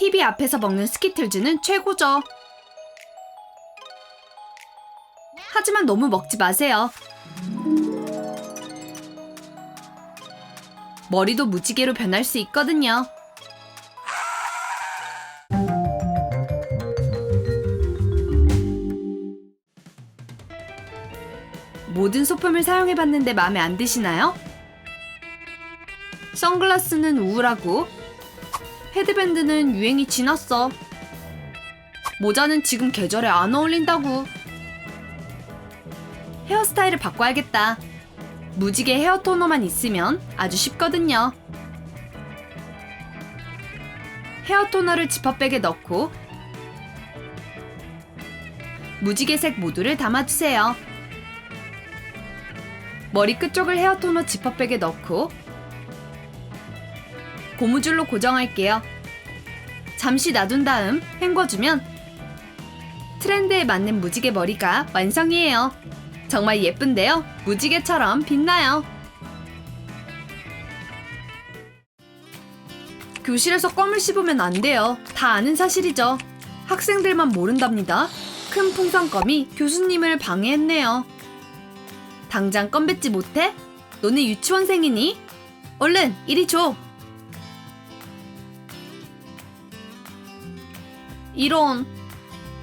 TV 앞에서 먹는 스키틀즈는 최고죠. 하지만 너무 먹지 마세요. 머리도 무지개로 변할 수 있거든요. 모든 소품을 사용해봤는데 마음에 안 드시나요? 선글라스는 우울하고 헤드밴드는 유행이 지났어. 모자는 지금 계절에 안 어울린다고. 헤어스타일을 바꿔야겠다. 무지개 헤어 토너만 있으면 아주 쉽거든요. 헤어 토너를 지퍼백에 넣고 무지개색 모두를 담아주세요. 머리 끝쪽을 헤어 토너 지퍼백에 넣고 고무줄로 고정할게요. 잠시 놔둔 다음 헹궈주면 트렌드에 맞는 무지개 머리가 완성이에요. 정말 예쁜데요? 무지개처럼 빛나요. 교실에서 껌을 씹으면 안 돼요. 다 아는 사실이죠. 학생들만 모른답니다. 큰 풍선껌이 교수님을 방해했네요. 당장 껌 뱉지 못해? 너네 유치원생이니? 얼른 이리 줘. 이런.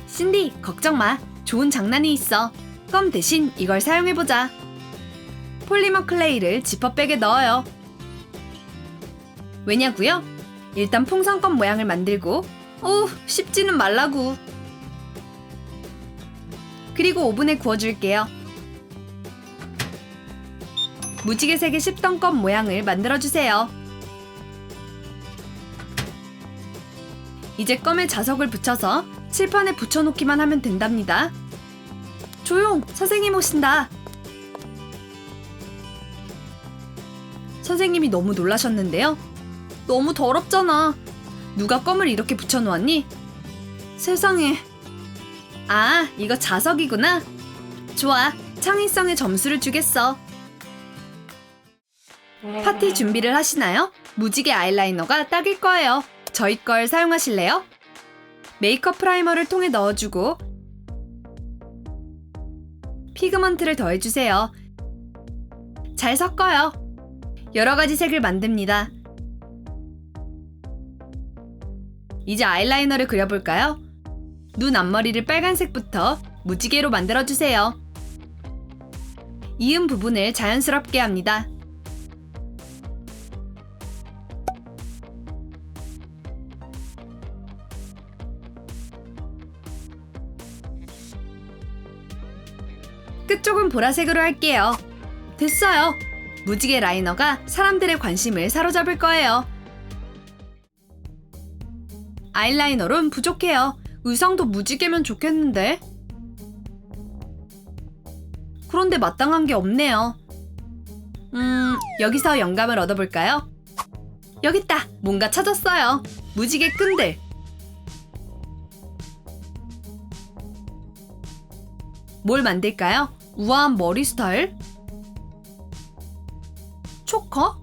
신디, 걱정 마. 좋은 장난이 있어. 껌 대신 이걸 사용해보자. 폴리머 클레이를 지퍼백에 넣어요. 왜냐고요? 일단 풍선껌 모양을 만들고, 오, 씹지는 말라고. 그리고 오븐에 구워줄게요. 무지개색의 씹던 껌 모양을 만들어주세요. 이제 껌에 자석을 붙여서 칠판에 붙여놓기만 하면 된답니다. 조용! 선생님 오신다! 선생님이 너무 놀라셨는데요. 너무 더럽잖아. 누가 껌을 이렇게 붙여놓았니? 세상에. 아, 이거 자석이구나. 좋아. 창의성에 점수를 주겠어. 파티 준비를 하시나요? 무지개 아이라이너가 딱일 거예요. 저희 걸 사용하실래요? 메이크업 프라이머를 통에 넣어주고 피그먼트를 더해주세요. 잘 섞어요. 여러 가지 색을 만듭니다. 이제 아이라이너를 그려볼까요? 눈 앞머리를 빨간색부터 무지개로 만들어주세요. 이은 부분을 자연스럽게 합니다. 끝쪽은 보라색으로 할게요. 됐어요. 무지개 라이너가 사람들의 관심을 사로잡을 거예요. 아이라이너론 부족해요. 의상도 무지개면 좋겠는데. 그런데 마땅한 게 없네요. 음, 여기서 영감을 얻어볼까요? 여기 있다. 뭔가 찾았어요. 무지개 끈들. 뭘 만들까요? 우아한 머리 스타일? 초커?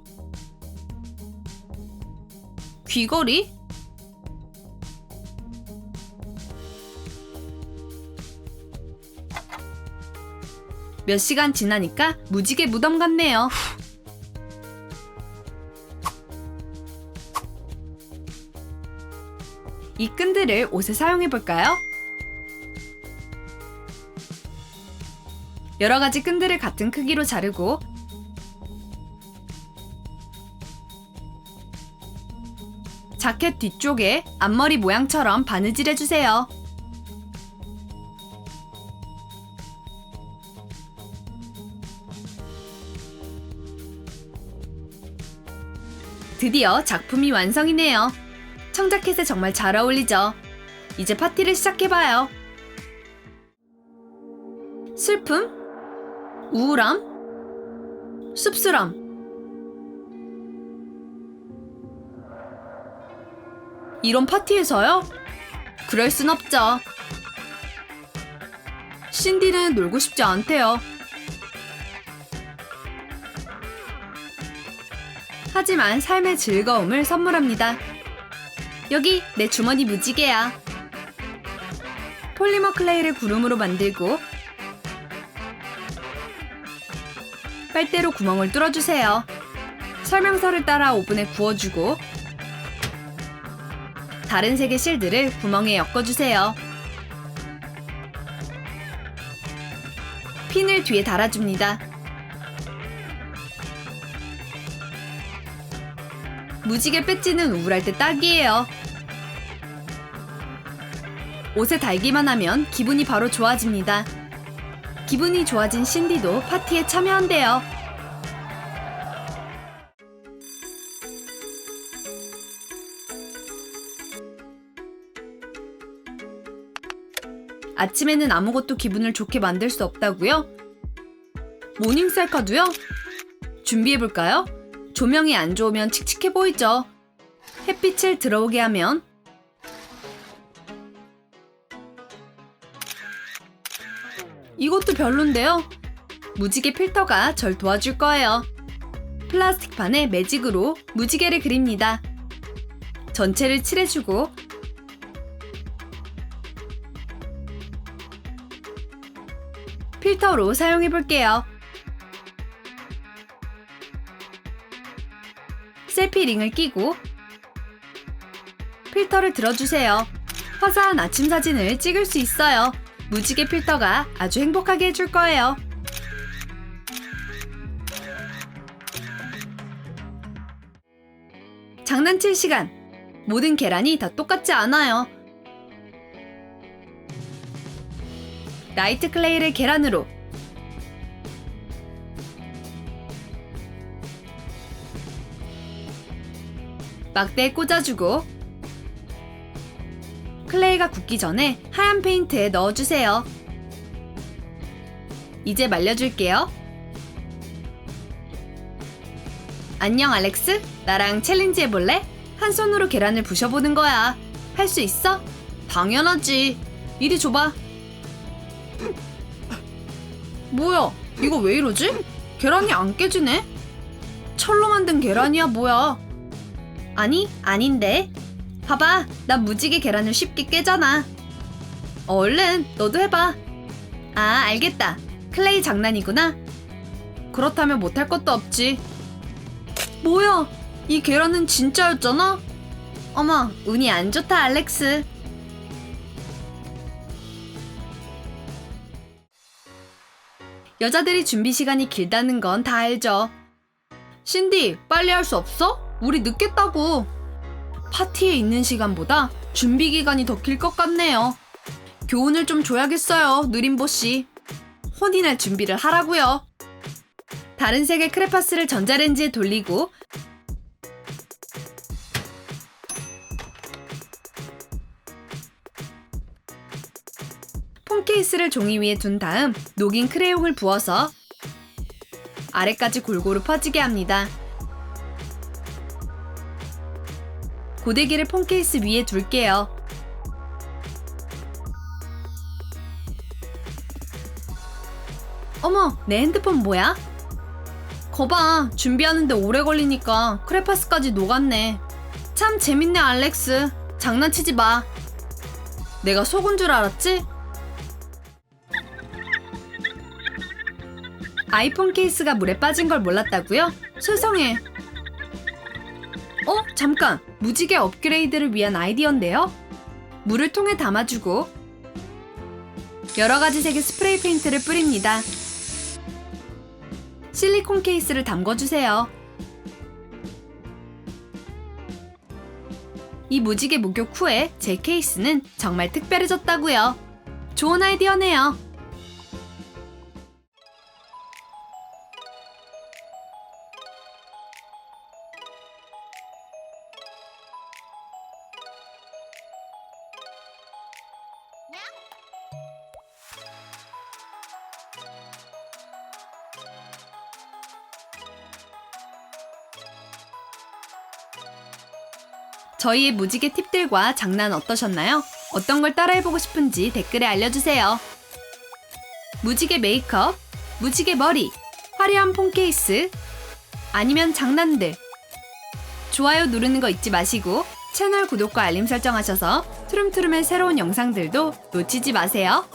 귀걸이? 몇 시간 지나니까 무지개 무덤 같네요. 이 끈들을 옷에 사용해 볼까요? 여러 가지 끈들을 같은 크기로 자르고 자켓 뒤쪽에 앞머리 모양처럼 바느질 해주세요. 드디어 작품이 완성이네요. 청자켓에 정말 잘 어울리죠? 이제 파티를 시작해봐요. 슬픔? 우울함? 씁쓸함? 이런 파티에서요? 그럴 순 없죠. 신디는 놀고 싶지 않대요. 하지만 삶의 즐거움을 선물합니다. 여기 내 주머니 무지개야. 폴리머 클레이를 구름으로 만들고 빨대로 구멍을 뚫어주세요. 설명서를 따라 오븐에 구워주고 다른 색의 실들을 구멍에 엮어주세요. 핀을 뒤에 달아줍니다. 무지개 배지는 우울할 때 딱이에요. 옷에 달기만 하면 기분이 바로 좋아집니다. 기분이 좋아진 신디도 파티에 참여한대요. 아침에는 아무것도 기분을 좋게 만들 수 없다고요? 모닝 셀카도요? 준비해 볼까요? 조명이 안 좋으면 칙칙해 보이죠? 햇빛을 들어오게 하면 이것도 별론데요? 무지개 필터가 절 도와줄 거예요. 플라스틱 판에 매직으로 무지개를 그립니다. 전체를 칠해주고 필터로 사용해 볼게요. 셀피 링을 끼고 필터를 들어주세요. 화사한 아침 사진을 찍을 수 있어요. 무지개 필터가 아주 행복하게 해줄 거예요. 장난칠 시간. 모든 계란이 다 똑같지 않아요. 라이트 클레이를 계란으로 막대에 꽂아주고 클레이가 굳기 전에 하얀 페인트에 넣어주세요. 이제 말려줄게요. 안녕 알렉스? 나랑 챌린지 해볼래? 한 손으로 계란을 부셔보는 거야. 할 수 있어? 당연하지. 이리 줘봐. 뭐야? 이거 왜 이러지? 계란이 안 깨지네? 철로 만든 계란이야 뭐야? 아니, 아닌데. 봐봐, 나 무지개 계란을 쉽게 깨잖아. 얼른, 너도 해봐. 아, 알겠다. 클레이 장난이구나. 그렇다면 못할 것도 없지. 뭐야, 이 계란은 진짜였잖아? 어머, 운이 안 좋다, 알렉스. 여자들이 준비 시간이 길다는 건 다 알죠. 신디, 빨리 할 수 없어? 우리 늦겠다고. 파티에 있는 시간보다 준비 기간이 더 길 것 같네요. 교훈을 좀 줘야겠어요, 느림보 씨. 혼인할 준비를 하라고요. 다른 색의 크레파스를 전자레인지에 돌리고 폰 케이스를 종이 위에 둔 다음 녹인 크레용을 부어서 아래까지 골고루 퍼지게 합니다. 고데기를 폰 케이스 위에 둘게요. 어머, 내 핸드폰 뭐야? 거봐, 준비하는데 오래 걸리니까 크레파스까지 녹았네. 참 재밌네, 알렉스. 장난치지 마. 내가 속은 줄 알았지? 아이폰 케이스가 물에 빠진 걸 몰랐다고요? 세상에. 어? 잠깐. 무지개 업그레이드를 위한 아이디어인데요. 물을 통에 담아주고 여러 가지 색의 스프레이 페인트를 뿌립니다. 실리콘 케이스를 담궈주세요. 이 무지개 목욕 후에 제 케이스는 정말 특별해졌다고요. 좋은 아이디어네요. 저희의 무지개 팁들과 장난 어떠셨나요? 어떤 걸 따라해보고 싶은지 댓글에 알려주세요. 무지개 메이크업, 무지개 머리, 화려한 폰 케이스, 아니면 장난들. 좋아요 누르는 거 잊지 마시고 채널 구독과 알림 설정하셔서 트름트름의 새로운 영상들도 놓치지 마세요.